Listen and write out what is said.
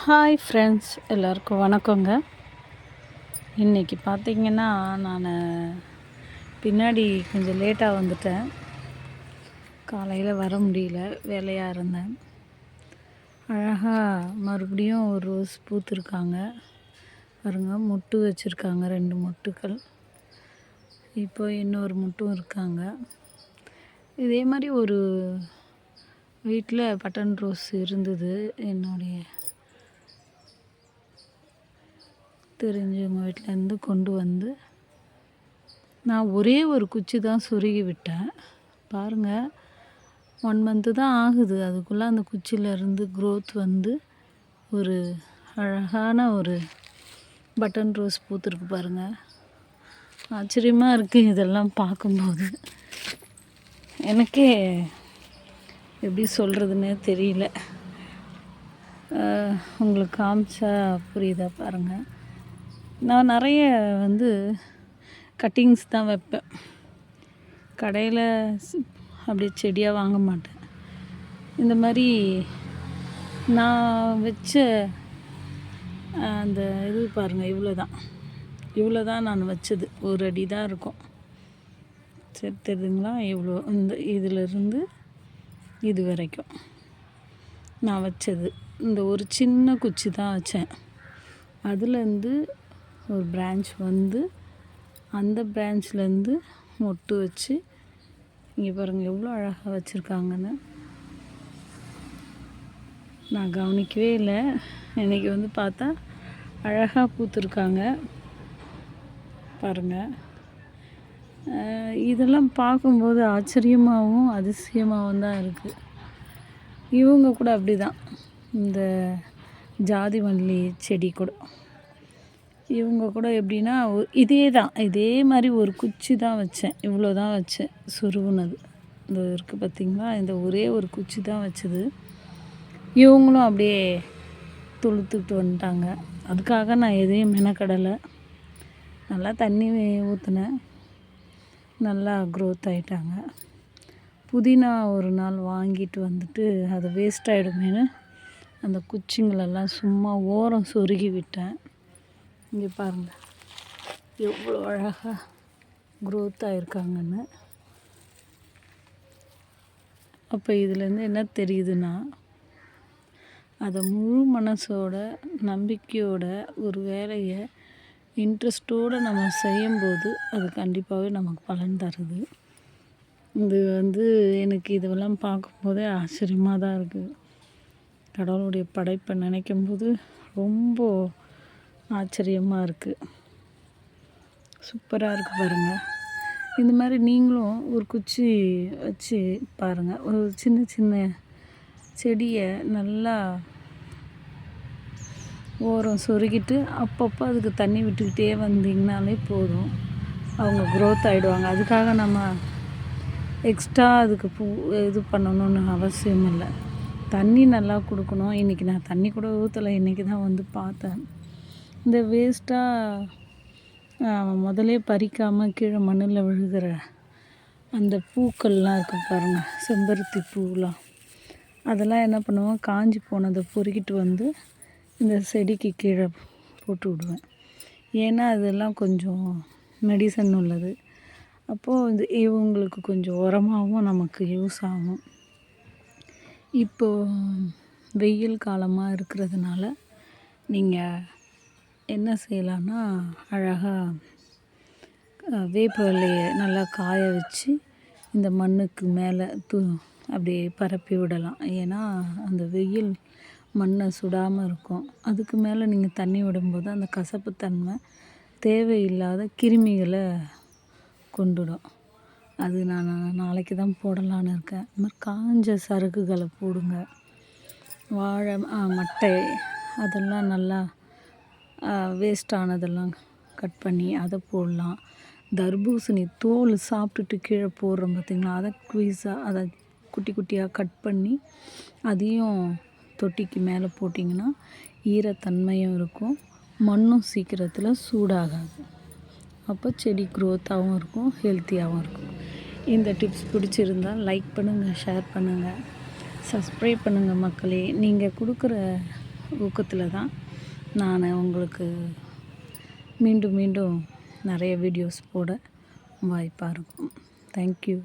Hi friends எல்லாருக்கும் வணக்கங்க. இன்றைக்கி பார்த்தீங்கன்னா நான் பின்னாடி கொஞ்சம் லேட்டாக வந்துட்டேன். காலையில் வர முடியல வேலையாக இருந்தேன். அழகாக மறுபடியும் ஒரு ரோஸ் பூத்துருக்காங்க. பாருங்க முட்டு வச்சுருக்காங்க ரெண்டு முட்டுக்கள் இப்போ இன்னொரு முட்டும் இருக்காங்க. இதே மாதிரி ஒரு வீட்டில் பட்டன் ரோஸ் இருந்தது என்னுடைய தெரிஞ்சவங்க வீட்டிலேருந்து கொண்டு வந்து நான் ஒரே ஒரு குச்சி தான் சொருகி விட்டேன். பாருங்கள் ஒன் மந்த்து தான் ஆகுது. அதுக்குள்ளே அந்த குச்சியிலேருந்து க்ரோத் வந்து ஒரு அழகான ஒரு பட்டன் ரோஸ் பூத்துருக்கு பாருங்கள் ஆச்சரியமாக இருக்குது இதெல்லாம் பார்க்கும்போது. எனக்கே எப்படி சொல்கிறதுன்னே தெரியல. உங்களுக்கு காமிச்சா புரியுதா பாருங்கள் நான் நிறைய வந்து கட்டிங்ஸ் தான் வைப்பேன். கடையில் அப்படி அப்படியே செடியாக வாங்க மாட்டேன். இந்த மாதிரி நான் வச்ச அந்த இது பாருங்கள் இவ்வளோ தான் இவ்வளோ தான் நான் வச்சது. ஒரு அடி தான் இருக்கும். சரி தெரியுதுங்களா? இவ்வளோ இந்த இதிலிருந்து இது வரைக்கும் நான் வச்சது. இந்த ஒரு சின்ன குச்சி தான் வச்சேன். அதுலேருந்து ஒரு பிரான்ச் வந்து அந்த பிரான்ச்லேருந்து மொட்டு வச்சு இங்கே பாருங்கள் எவ்வளோ அழகாக வச்சுருக்காங்கன்னு. நான் கவனிக்கவே இல்லை. இன்றைக்கி வந்து பார்த்தா அழகாக பூத்துருக்காங்க. பாருங்கள் இதெல்லாம் பார்க்கும்போது ஆச்சரியமாகவும் அதிசயமாகவும் தான் இருக்குது இவங்க கூட அப்படி தான் இந்த ஜாதி மல்லி செடி கூட. இவங்க கூட எப்படின்னா இதே தான் இதே மாதிரி ஒரு குச்சி தான் வச்சேன். இவ்வளோ தான் வச்சேன் சுருவுனது. இந்த இருக்குது பார்த்திங்களா இந்த ஒரே ஒரு குச்சி தான் வச்சது. இவங்களும் அப்படியே துளுத்துக்கிட்டு வந்துட்டாங்க. அதுக்காக நான் எதையும் மெனக்கடலை. நல்லா தண்ணி ஊற்றினேன் நல்லா க்ரோத் ஆகிட்டாங்க புதினா ஒரு நாள் வாங்கிட்டு வந்துட்டு அது வேஸ்ட் ஆகிடுமேனு அந்த குச்சிங்களெல்லாம் சும்மா ஓரம் சொருகி விட்டேன். இங்கே பாருங்கள் எவ்வளோ அழகாக க்ரோத் ஆகிருக்காங்கன்னு அப்போ இதுலேருந்து என்ன தெரியுதுன்னா அதை முழு மனசோட நம்பிக்கையோட ஒரு வேலையை இன்ட்ரெஸ்ட்டோடு நம்ம செய்யும்போது அது கண்டிப்பாகவே நமக்கு பலன் தருது. இது வந்து எனக்கு இதெல்லாம் பார்க்கும்போதே ஆச்சரியமாக தான் இருக்குது கடவுளுடைய படைப்பை நினைக்கும்போது ரொம்ப ஆச்சரியமாக இருக்குது சூப்பராக இருக்குது பாருங்கள் இந்த மாதிரி நீங்களும் ஒரு குச்சி வச்சு பாருங்கள் ஒரு சின்ன சின்ன செடியை நல்லா ஓரம் சொருகிட்டு அப்பப்போ அதுக்கு தண்ணி விட்டுக்கிட்டே வந்தீங்கனாலே போதும். அவங்க க்ரோத் ஆகிடுவாங்க அதுக்காக நம்ம எக்ஸ்ட்ரா அதுக்கு பூ இது பண்ணணும்னு அவசியம் இல்லை. தண்ணி நல்லா கொடுக்கணும். இன்றைக்கி நான் தண்ணி கூட ஊற்றலை இன்றைக்கி தான் வந்து பார்த்தேன். இந்த வேஸ்ட்டாக முதலே பறிக்காமல் கீழே மண்ணில் விழுகிற அந்த பூக்கள்லாம் இருக்கு பாருங்கள் செம்பருத்தி பூலாம் அதெல்லாம் என்ன பண்ணுவோம் காஞ்சி போனதை பொறுக்கிட்டு வந்து இந்த செடிக்கு கீழே போட்டு விடுவேன். ஏன்னா அதெல்லாம் கொஞ்சம் மெடிசன் உள்ளது. அப்போது இது இவங்களுக்கு கொஞ்சம் உரமாகவும் நமக்கு யூஸ் ஆகும். இப்போது வெயில் காலமாக இருக்கிறதுனால நீங்கள் என்ன செய்யலான்னா அழகாக அஹ், வேப்ப இலையை நல்லா காய வச்சு இந்த மண்ணுக்கு மேலே தூ அப்படியே பரப்பி விடலாம். ஏன்னா அந்த வெயில் மண்ணை சுடாமல் இருக்கும். அதுக்கு மேலே நீங்கள் தண்ணி விடும்போது அந்த கசப்புத்தன்மை தேவையில்லாத கிருமிகளை கொண்டுடும். அது நான் நாளைக்கு தான் போடலான்னு இருக்கேன். இந்த மாதிரி காஞ்ச சரக்குகளை போடுங்க. வாழை மட்டை அதெல்லாம் நல்லா வேஸ்ட்டானதெல்லாம் கட் பண்ணி அதை போடலாம். தர்பூசணி தோல் சாப்பிட்டுட்டு கீழே போடுறோம் பார்த்திங்களா அதை குவீஸாக அதை குட்டி குட்டியாக கட் பண்ணி அதையும் தொட்டிக்கு மேலே போட்டிங்கன்னா ஈரத்தன்மையும் இருக்கும். மண்ணும் சீக்கிரத்தில் சூடாகாது. அப்போ செடி க்ரோத்தாகவும் இருக்கும் ஹெல்த்தியாகவும் இருக்கும். இந்த டிப்ஸ் பிடிச்சிருந்தா லைக் பண்ணுங்கள் ஷேர் பண்ணுங்கள் சப்ஸ்கிரைப் பண்ணுங்கள் மக்களே. நீங்கள் கொடுக்குற ஊக்கத்தில் தான் நான் உங்களுக்கு மீண்டும் மீண்டும் நிறைய வீடியோஸ் போட வாய்ப்பாக இருக்கும். தேங்க்யூ